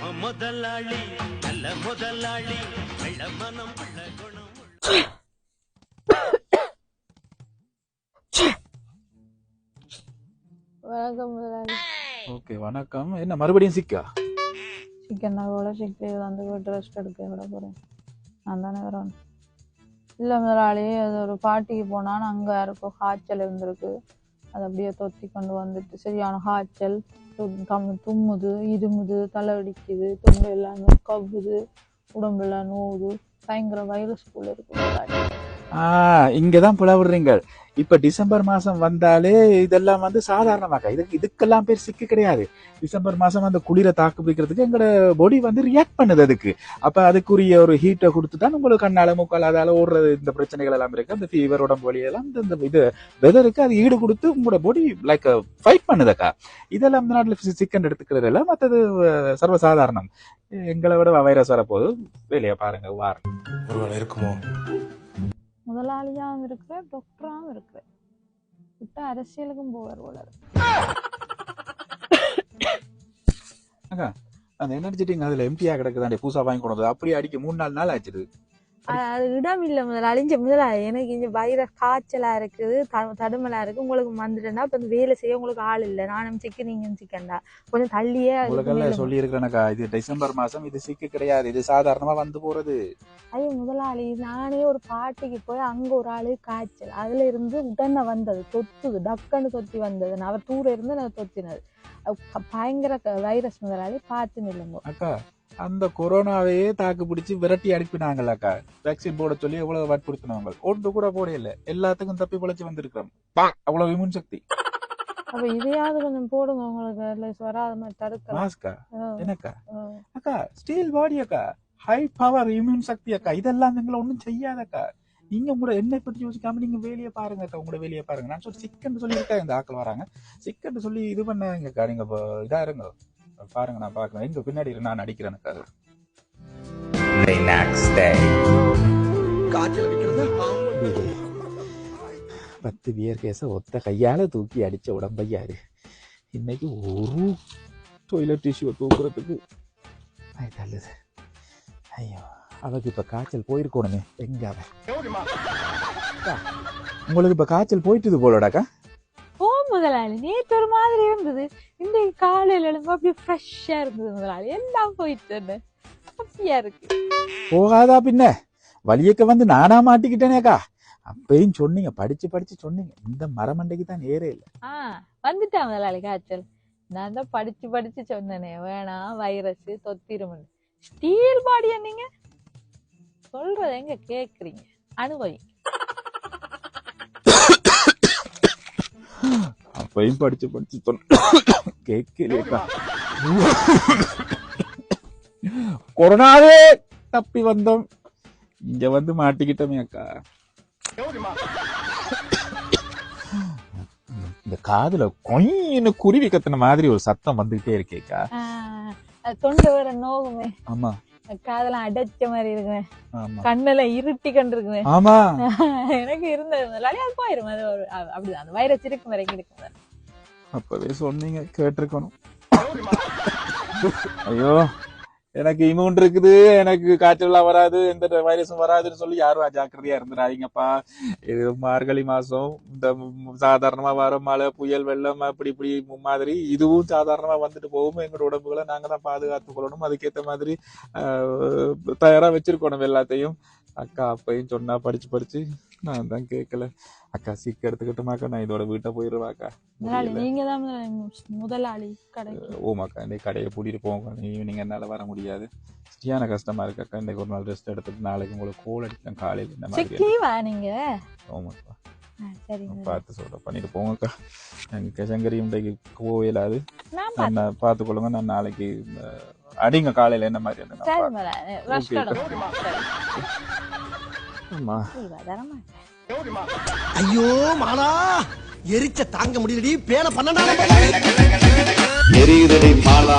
நம்ம முதலாளி நல்ல முதலாளி வெள்ள மனம் உள்ள குணம் வணக்கம் முதலாளி. ஓகே வணக்கம். என்ன மறுபடியும் சிக்கா? சிக்கன் நகரோட சிக்கன் வந்து வீட்டு ரெஸ்ட் எடுக்க விட போகிறேன் நான் தானே வரேன் இல்லை முதலாளி அது ஒரு பார்ட்டிக்கு போனால் அங்கே யாருக்கும் காய்ச்சல் இருந்திருக்கு. அது அப்படியே தொத்தி கொண்டு வந்துட்டு சரியான காய்ச்சல் தம் தும்முது இருமுது தலை அடிக்குது தொண்டை எல்லாமே கவ்வுது உடம்புல நோவுது பயங்கர வைரஸ் போல இருக்கு. இங்கே தான் புலவிடுறீங்க இப்ப டிசம்பர் மாசம் வந்தாலே இதெல்லாம் வந்து சாதாரணமாக்கா இதுக்கு இதுக்கெல்லாம் பேர் சிக்கு கிடையாது. டிசம்பர் மாசம் அந்த குளிரை தாக்கு பிடிக்கிறதுக்கு எங்களோட பாடி வந்து ரியாக்ட் பண்ணுது அதுக்கு. அப்ப அதுக்குரிய ஒரு ஹீட்டை கொடுத்து தான் உங்களுக்கு கண்ணால முக்கால் அதால ஓடுறது இந்த பிரச்சனைகள் எல்லாம் இருக்கு. அந்த ஃபீவர் உடம்பு வலி எல்லாம் இந்த- இது வெதருக்கு அது ஈடு கொடுத்து உங்களோட பாடி லைக் ஃபைட் பண்ணுதக்கா இதெல்லாம் இந்த நாட்டில் சிக்கன் எடுத்துக்கிறது மற்றது சர்வசாதாரணம். எங்களை விட வைரஸ் வரப்போகுது. வெளியே பாருங்க வாரம் ஒருவேளை இருக்குமோ? முதலாளியாகவும் இருக்கிற டாக்டராகவும் இருக்கிற விட்டு அரசியலுக்கும் போவார் போல அந்த எனர்ஜெட்டிக் அதுல எம்டியா கிடக்குதாண்டே பூசா வாங்கி கொண்டு அப்படியே அடிக்க மூணு நாலு நாள் ஆச்சுது. இடம் இல்ல முதலாளி இங்க முதலாளி எனக்கு இங்க வைரஸ் காய்ச்சலா இருக்குது த- தடுமலா இருக்கு உங்களுக்கு வந்துட்டேன்னா இப்ப வேலை செய்ய உங்களுக்கு ஆள் இல்ல. நானும் சிக்கன் நீங்க சிக்கன்டா கொஞ்சம் தள்ளியே அதுக்கு உலகல்ல மேல- சொல்லி இருக்கிறேனக்கா இது டிசம்பர் மாசம் இது சிக்கு கிடையாது. இது சாதாரணமா வந்து போறது. ஐயோ முதலாளி நானே ஒரு பாட்டிக்கு போய் அங்க ஒரு ஆளு காய்ச்சல். அதுல இருந்து உடனே வந்தது தொத்துது டக்குன்னு தொத்தி வந்தது. நான் அவர் தூர இருந்து நான் தொத்தினது. அது பயங்கர வைரஸ் முதலாளி பார்த்து நில்லுங்க. அக்கா அந்த கொரோனாவையே தாக்கு பிடிச்சி விரட்டி அனுப்பினாங்கல்ல அக்கா வேக்சின் போட சொல்லி எவ்வளவு வற்புறுத்தினவங்க. ஒன்று கூட போட இல்ல எல்லாத்துக்கும் தப்பி பொழைச்சு வந்திருக்கிறோம். அவ்வளவு இம்யூன் சக்தி. அப்ப இதையாவது கொஞ்சம் போடுங்க. உங்களுக்கு at வராத மாதிரி தடுக்கலாம் மாஸ்கா ஆ. அக்கா ஸ்டீல் பாடி அக்கா. ஹை பவர் இம்யூன் சக்தி அக்கா. இதெல்லாம் எங்களை ஒண்ணும் செய்யாதக்கா. நீங்க உங்களோட என்னை பற்றி யோசிக்காம நீங்க வேலையை பாருங்க அக்கா. உங்களோட வேலையை பாருங்க. நான் சொல்லி சிக்கன் சொல்லி இருக்கா? இந்த ஆக்கள் வராங்க. சிக்கன் சொல்லி இது பண்ணாங்கக்கா நீங்க இதா இருங்க. பாருங்க நான் பாக்குறேன் எங்க பின்னாடி நான் The next day. பத்து பியர் கேஸ ஒத்த கையால தூக்கி அடிச்ச உடம்பையாரு இன்னைக்கு ஒரு டொய்லெட் டிஷ்யூ தூக்குறதுக்கு ஐ, தள்ளுது. ஐயோ அவக்கு இப்ப காய்ச்சல் போயிருக்கணுமே. எங்க அவ அக்கா, உங்களுக்கு இப்ப காய்ச்சல் போயிட்டுது போலடாக்கா? முதலாளி. நேற்று ஒரு மாதிரி இருந்தது. இன்றைக்கு காலையில எழுந்து அப்படியே ஃப்ரெஷ்ஷா இருந்தது முதலாளி. எல்லாம் போயிட்டு ஹாப்பியா இருக்கு. போகாதா பின்ன? வலியக்க வந்து நானா மாட்டிக்கிட்டேனேக்கா அப்பயும் சொன்னீங்க படிச்சு படிச்சு சொன்னீங்க. இந்த மரமண்டைக்கு தான் நேரே இல்லை. ஆ வந்துட்டா முதலாளி காய்ச்சல். நான் தான் படிச்சு படிச்சு சொன்னேனே. வேணாம் வைரஸ் தொத்திருமன் ஸ்டீல் பாடியா நீங்க சொல்றத எங்க கேக்குறீங்க? அனுபவி அப்பயும் படிச்சு படிச்சு சொன்ன கேட்கலையேக்கா கொரோனாவே தப்பி வந்தோம். இங்க வந்து மாட்டிக்கிட்டோமே அக்கா. இந்த காதுல கொயின்னு குருவி கத்துன மாதிரி ஒரு சத்தம் வந்துகிட்டே இருக்கேக்கா தொண்டை வேற நோகுமே ஆமா. காதெல்லாம் அடைச்ச மாதிரி இருக்குமே ஆமா. கண்ணெல்லாம் இருட்டி கண்டு இருக்குமே ஆமா. எனக்கு இருந்தது அது போயிரும். அது ஒரு அப்படிதான் அந்த வைரஸ் இருக்கும் வரைக்கும் இருக்கும். அப்பவே சொன்னீங்க கேட்டிருக்கணும். ஐயோ. எனக்கு இம்யூன் இருக்குது. எனக்கு காய்ச்சல்லாம் வராது எந்த வைரஸும் வராதுன்னு சொல்லி யாரும் ஜாக்கிரதையா இருந்துடாதீங்கப்பா இது மார்கழி மாசம். இந்த சாதாரணமா வர மழை புயல் வெள்ளம் அப்படி இப்படி மாதிரி இதுவும் சாதாரணமா வந்துட்டு போகும். எங்களோட உடம்புகளை நாங்க தான் பாதுகாத்து கொள்ளணும். அதுக்கேத்த மாதிரி தயாரா வச்சிருக்கணும் எல்லாத்தையும். அக்கா அப்பையும் சொன்னா படிச்சு படிச்சு நான் தான் கேட்கல அக்கா சீக்கிரம் எடுத்துக்கிட்டுமாக்கா நான் இதோட வீட்டை முடியல. நீங்க தான் முதலாளி கடைக்கு. ஓமாக்கா இன்னைக்கு கடையை பூட்டிட்டு போங்க ஈவினிங் என்னால வர முடியாது. சரியான கஷ்டமா இருக்கு இன்னைக்கு ஒரு நாள் ரெஸ்ட் எடுத்துட்டு நாளைக்கு உங்களுக்கு கோல் அடிக்கலாம் காலையில் இந்த மாதிரி நீங்க. ஓமாக்கா பார்த்து சொல்ற பண்ணிட்டு போங்கக்கா எனக்கு சங்கரி இன்றைக்கு போயிடாது நான் பார்த்துக்கொள்ளுங்க. நான் நாளைக்கு அடிங்க காலையில என்ன மாதிரி ஆமா ஐயோ மாலா எரிச்ச தாங்க முடியலடி. பேன பன்னெண்டாம் எரியுதடி மாலா.